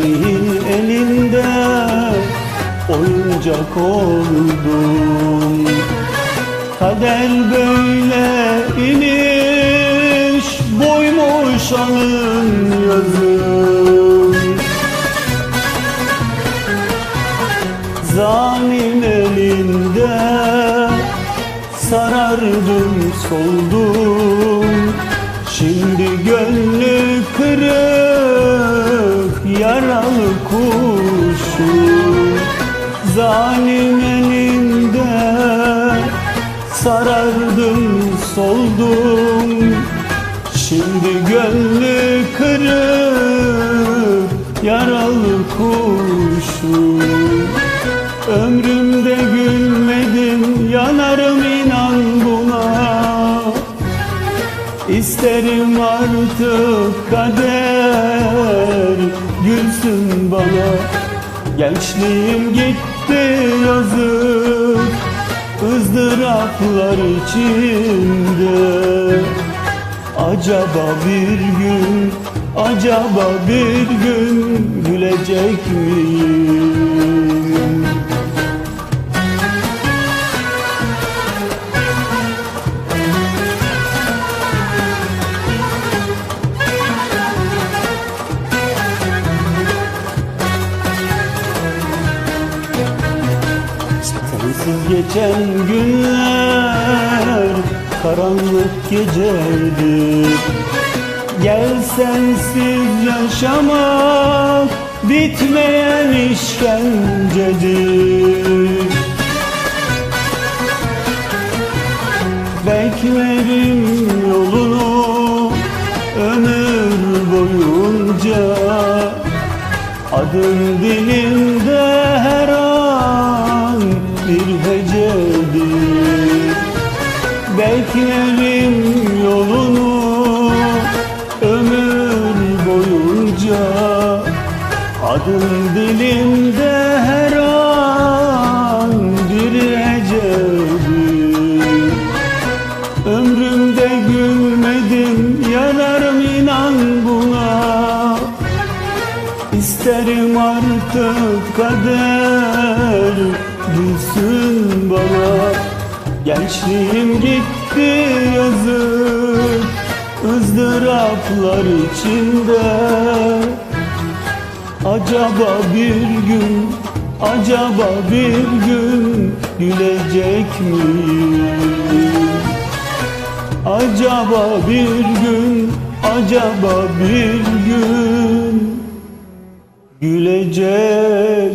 Talih'in elinde oyuncak oldum. Kader böyle iniş boymuş alın yazım Zalim elinde sarardım soldum Zalim elinde sarardım soldum. Şimdi gönlü kırık yaralı kuşum Ömrümde gülmedim yanarım inan buna. İsterim artık kader gülsün bana. Gençliğim gitti yazık ızdıraplar içinde Acaba bir gün, acaba bir gün gülecek miyim? Sensiz geçen günler karanlık geceydi Gel sensiz yaşamak bitmeyen işkencedir. Beklerim yolunu ömür boyunca. Adım dilimde Dilimde her an bir hecedir Ömrümde gülmedim yanarım inan buna. İsterim artık kader gülsün bana. Gençliğim gitti yazık ızdıraplar içinde Acaba bir gün, acaba bir gün gülecek miyim? Acaba bir gün, acaba bir gün gülecek?